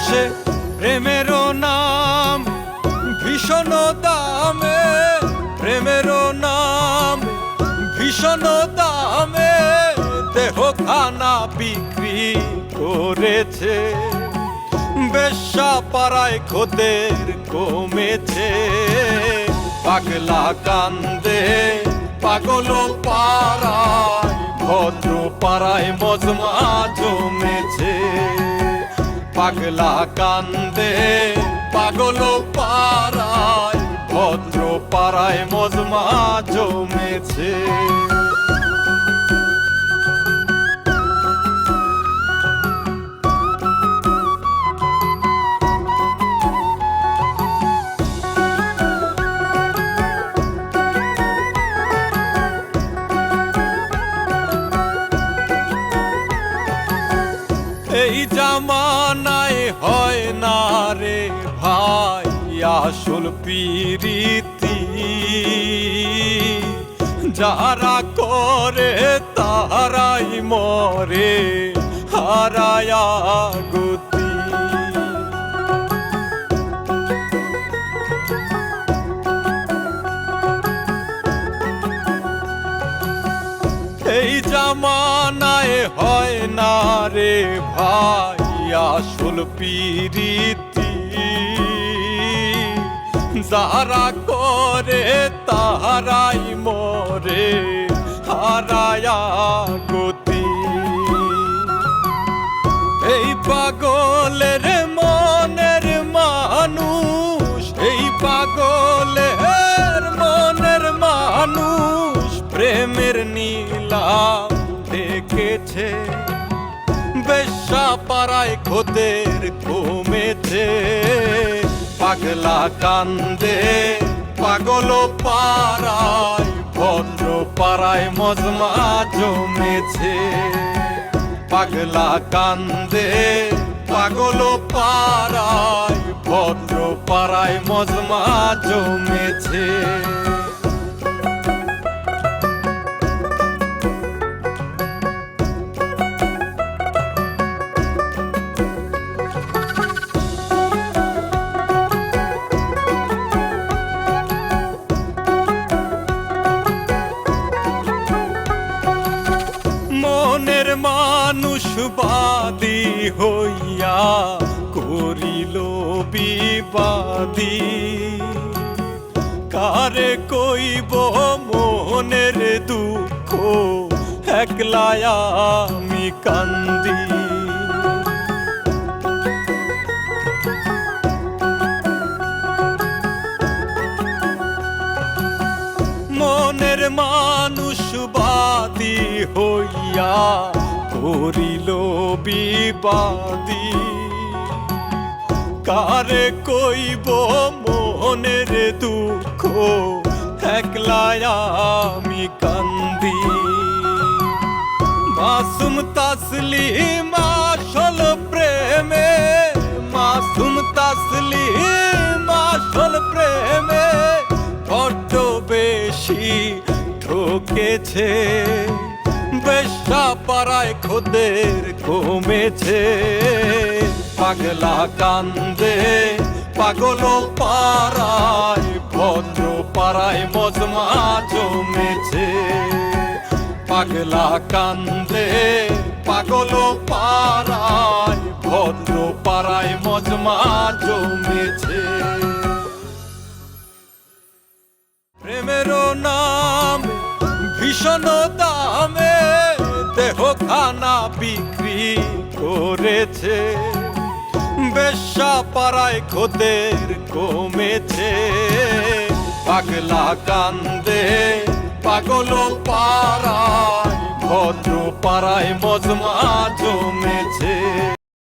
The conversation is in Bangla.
বসে প্রেমেরও নাম, ভীষণ দামে। প্রেমেরও নাম, ভীষণ দামে। দেহ খানা বিক্রি করেছে বেশ্যা পাড়ায় খোদের কমেছে। পাগলা কান্দে পাগল পাড়ায় ভদ্র পাড়ায় মজমা জমেছে। পাগলা কান্দে পাগল পাড়ায় ভদ্র পাড়ায় মজমা জমেছে। এই জামানায় হয় না রে ভাই আসল পিরিতি। যারা করে তারাই মরে, হারায়া গতি এই জামানায় হয় না রে ভাই আসল পিরিতি। যারা করে তাহারাই মরে, হারায়া গতি এই পাগলের মনের মানুষ, এই পাগলের মনের মানুষ, প্রেমের নীলা দেখেছে। পাড়ায় খোদের কমেছে পাগলা কান্দে পাগল পাড়ায়, ভদ্র পাড়ায় মজমা জমেছে। পাগলা কান্দে পাগল পাড়ায়, ভদ্র পাড়ায় মজমা জমেছে। মানুষ বাদী হইয়া করিল বিবাদী। কারে কইব মনের দুঃখ? একলায় আমি কান্দি। মনের মানুষ বাদী হইয়া করিল বিবাদী কারে কইব মনের দুঃখ? একলায় আমি কান্দি। মাসুম তাসলি আসল প্রেমে, মাসুম তাসলি আসল প্রেমে বড্ড বেশি ঠকেছে। বেশ্যা পাড়ায় খোদের কমেছে পাগলা কান্দে পাগল পাড়ায়, ভদ্র পাড়ায় মজমা জমেছে। পাগলা কান্দে পাগল পাড়ায়, ভদ্র পাড়ায় মজমা জমেছে। প্রেমেরও নাম ভীষণ দামে দেহ খানা বিক্রি করেছে বেশ্যা পাড়ায় খোদের কমেছে। পাগলা কান্দে পাগল পাড়ায় ভদ্র পাড়ায় মজমা জমেছে।